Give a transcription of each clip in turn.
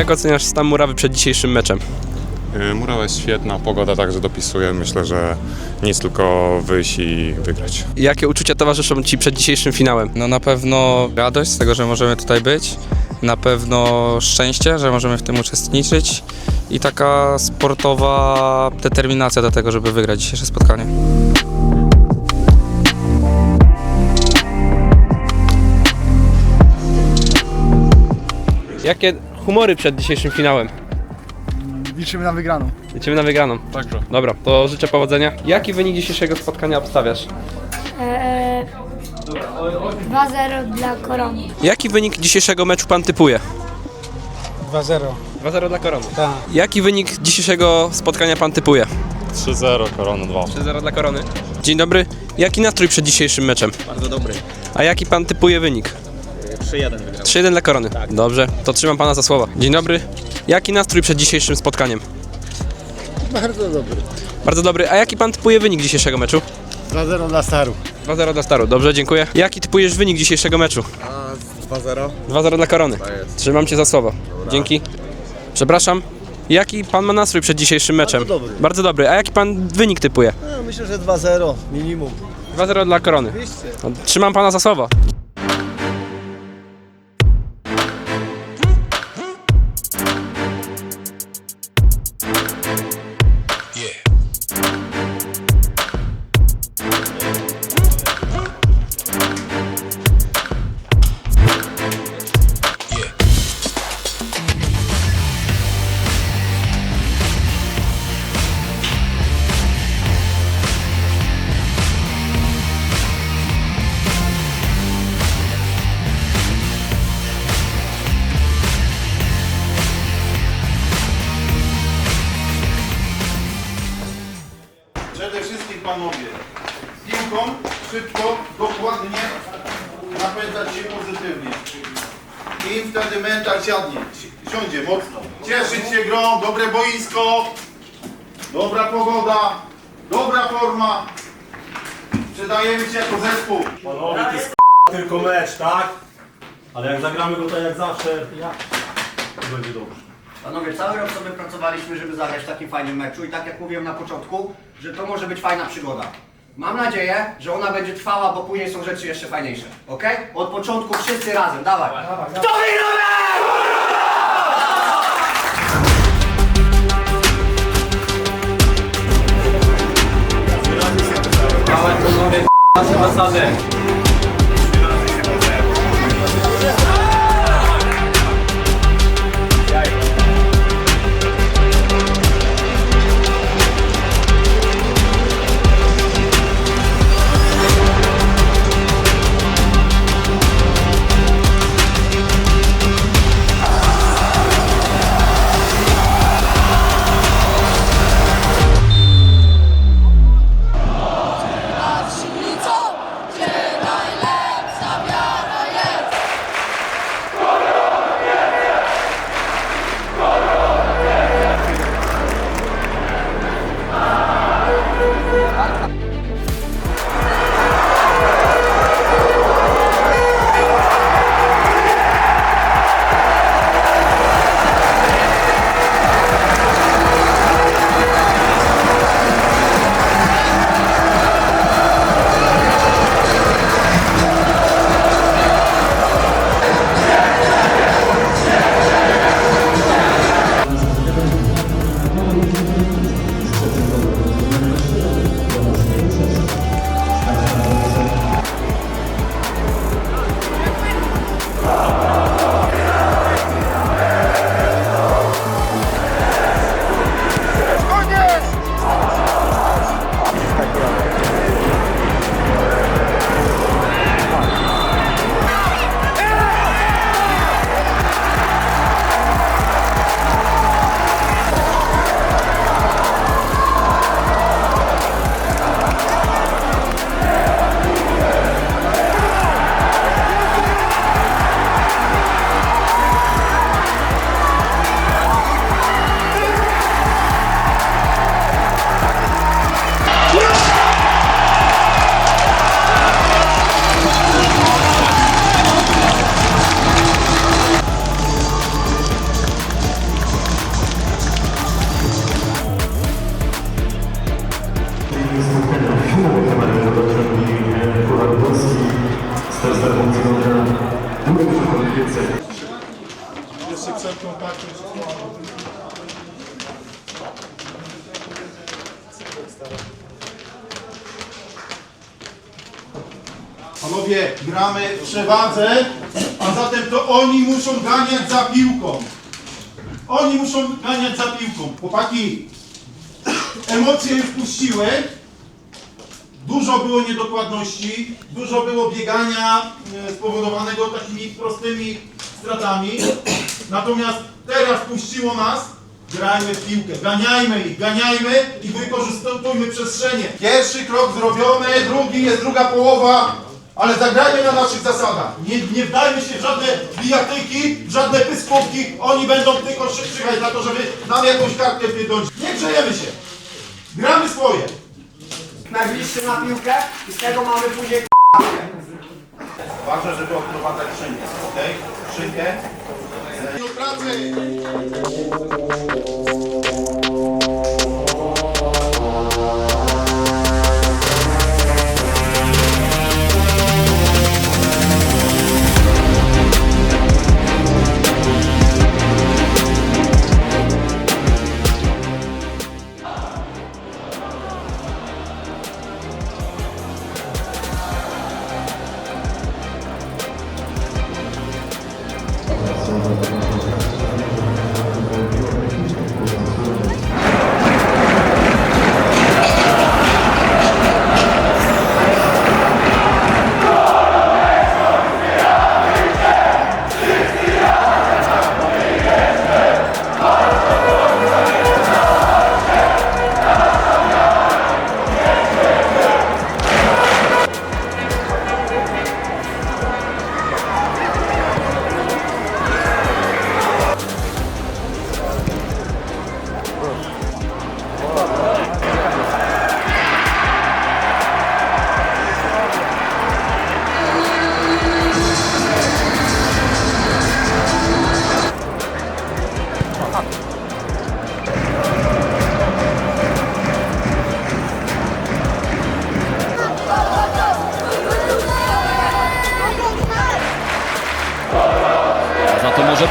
Jak oceniasz stan murawy przed dzisiejszym meczem? Y, Murawa jest świetna, pogoda także dopisuje. Myślę, że nic tylko wyjść i wygrać. Jakie uczucia towarzyszą Ci przed dzisiejszym finałem? No na pewno radość z tego, że możemy tutaj być, na pewno szczęście, że możemy w tym uczestniczyć i taka sportowa determinacja do tego, żeby wygrać dzisiejsze spotkanie. Jakie humory przed dzisiejszym finałem? Liczymy na wygraną. Liczymy na wygraną. Także. Dobra, to życzę powodzenia. Jaki wynik dzisiejszego spotkania obstawiasz? Eee, 2-0 dla Korony. Jaki wynik dzisiejszego meczu Pan typuje? 2-0. 2-0 dla Korony. Tak. Jaki wynik dzisiejszego spotkania Pan typuje? 3-0, Korona 2. 3-0 dla Korony. Dzień dobry. Jaki nastrój przed dzisiejszym meczem? Bardzo dobry. A jaki Pan typuje wynik? 3-1 wygrał. 3-1 dla Korony. Dobrze, to trzymam Pana za słowa. Dzień dobry. Jaki nastrój przed dzisiejszym spotkaniem? Bardzo dobry. Bardzo dobry. A jaki Pan typuje wynik dzisiejszego meczu? 2-0 dla Staru. 2-0 dla Staru. Dobrze, dziękuję. Jaki typujesz wynik dzisiejszego meczu? 2-0. 2-0 dla Korony. Trzymam Cię za słowo. Dzięki. Przepraszam. Jaki Pan ma nastrój przed dzisiejszym meczem? Bardzo dobry. Bardzo dobry. A jaki Pan wynik typuje? No, myślę, że 2-0 minimum. 2-0 dla Korony. No, Trzymam Pana za słowo. Panowie, piłką szybko, dokładnie napędzać się pozytywnie. Im wtedy mental siadnie, si- siądzie mocno. Cieszyć się grą, dobre boisko, dobra pogoda, dobra forma. Przydajemy się jako zespół. Panowie, to jest tylko mecz, tak? Ale jak zagramy go tak jak zawsze, to będzie dobrze. Panowie, cały rok sobie pracowaliśmy, żeby zagrać w takim fajnym meczu i tak jak mówiłem na początku, że to może być fajna przygoda. Mam nadzieję, że ona będzie trwała, bo później są rzeczy jeszcze fajniejsze. Ok? Od początku wszyscy razem, dawaj. Kto wygrał? Ale panowie, nasze zasady. Przewadze, a zatem to oni muszą ganiać za piłką. Oni muszą ganiać za piłką. Chłopaki, emocje już puściły. Dużo było niedokładności, dużo było biegania e, spowodowanego takimi prostymi stratami. Natomiast teraz puściło nas. Grajmy w piłkę, ganiajmy ich, ganiajmy i wykorzystujmy przestrzenie. Pierwszy krok zrobiony, drugi jest druga połowa, ale zagrajmy na naszych zasadach. Nie, nie wdajmy się w żadne bijatyki, w żadne pyskówki. Oni będą tylko krzyczeć na to, żeby nam jakąś kartkę wpierdolić. Nie grzejemy się. Gramy swoje. Najbliższy na piłkę i z tego mamy później Ważne, żeby odprowadzać szynkę, okej? Szynkę. Do pracy!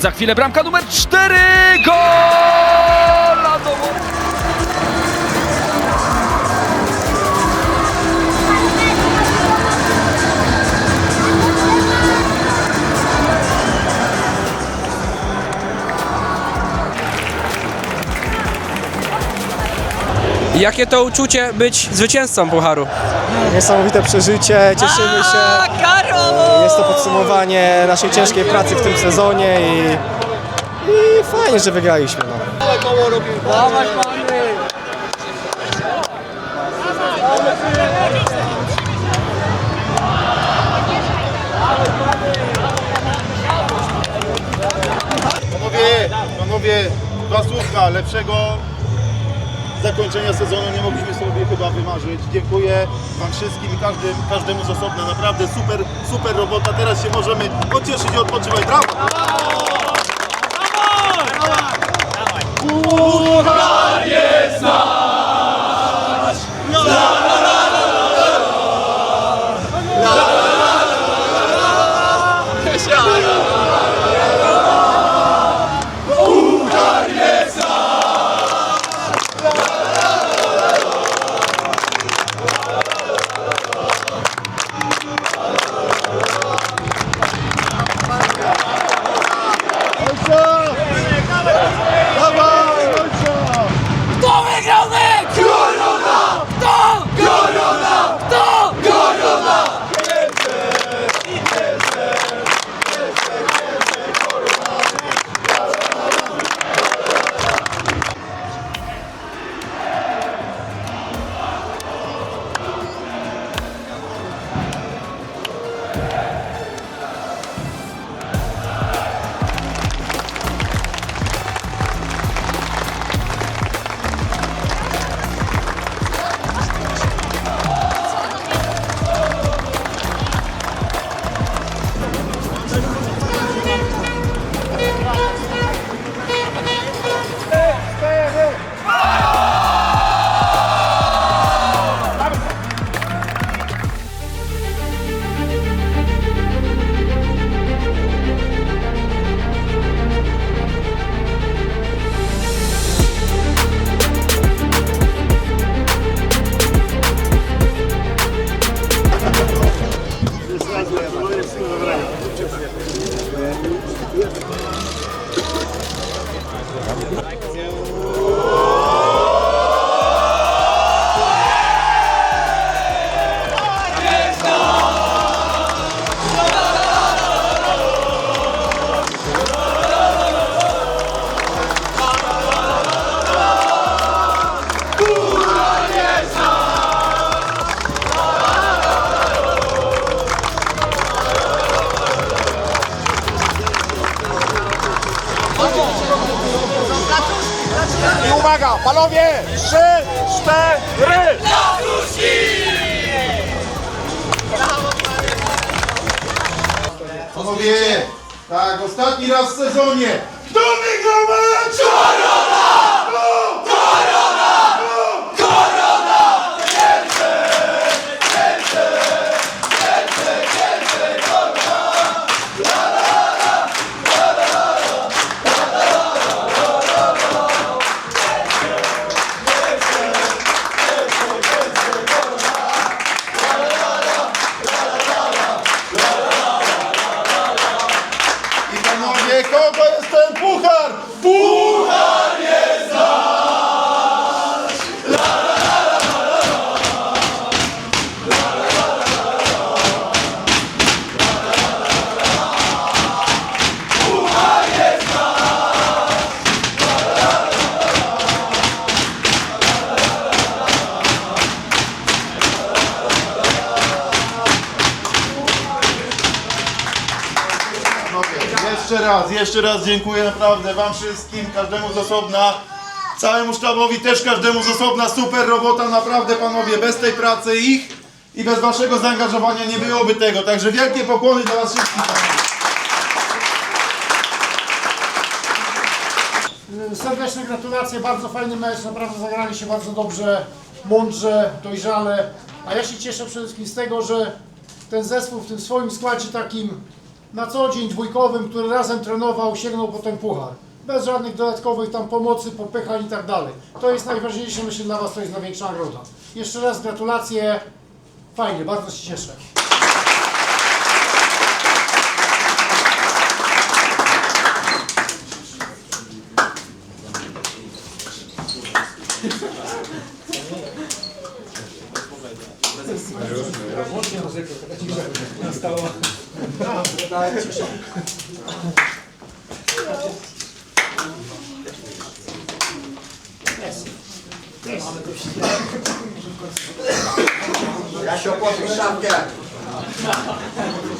Za chwilę bramka numer 4. Gol! Jakie to uczucie być zwycięzcą Pucharu? Niesamowite przeżycie, cieszymy się. Jest to podsumowanie naszej ciężkiej pracy w tym sezonie i, i fajnie, że wygraliśmy. No. Panowie, panowie, dwa słówka lepszego zakończenia sezonu nie mogliśmy sobie chyba wymarzyć. Dziękuję Wam wszystkim i każdym, każdemu z osobna. Naprawdę super, super robota. Teraz się możemy pocieszyć i odpoczywać. Brawo! Dawaj, ojcze! Panowie, trzy, cztery! Panowie, tak, ostatni raz w sezonie. Kto wygrał? Jeszcze raz, dziękuję naprawdę Wam wszystkim, każdemu z osobna, całemu sztabowi też każdemu z osobna, super robota, naprawdę panowie, bez tej pracy ich i bez Waszego zaangażowania nie byłoby tego, także wielkie pokłony dla Was wszystkich. Serdeczne gratulacje, bardzo fajny mecz, naprawdę zagrali się bardzo dobrze, mądrze, dojrzale. A ja się cieszę przede wszystkim z tego, że ten zespół w tym swoim składzie takim na co dzień dwójkowym, który razem trenował, sięgnął po ten puchar. Bez żadnych dodatkowych tam pomocy, popychań i tak dalej. To jest najważniejsze, myślę dla Was to jest największa nagroda. Jeszcze raz gratulacje, fajnie, bardzo się cieszę. Jasio, podpisz szafkę.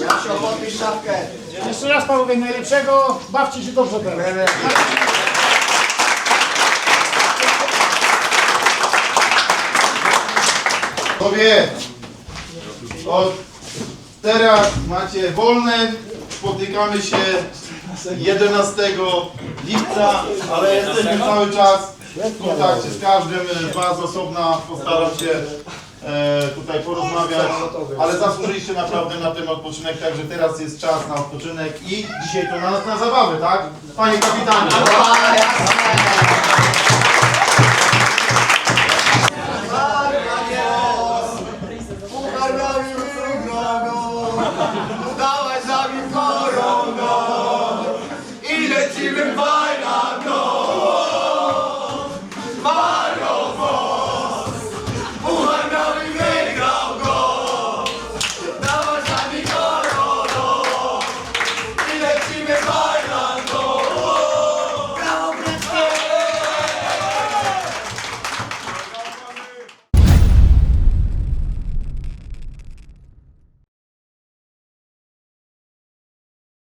Jasio, podpisz szafkę. Jeszcze raz panowie najlepszego, bawcie się dobrze teraz. Panowie, od teraz macie wolne, spotykamy się 11 lipca, ale jesteśmy cały czas w kontakcie z każdym z Was osobna, postaram się e, tutaj porozmawiać, ale zasłużyliście naprawdę na ten odpoczynek, także teraz jest czas na odpoczynek i dzisiaj to na nas na zabawę, tak? Panie kapitanie!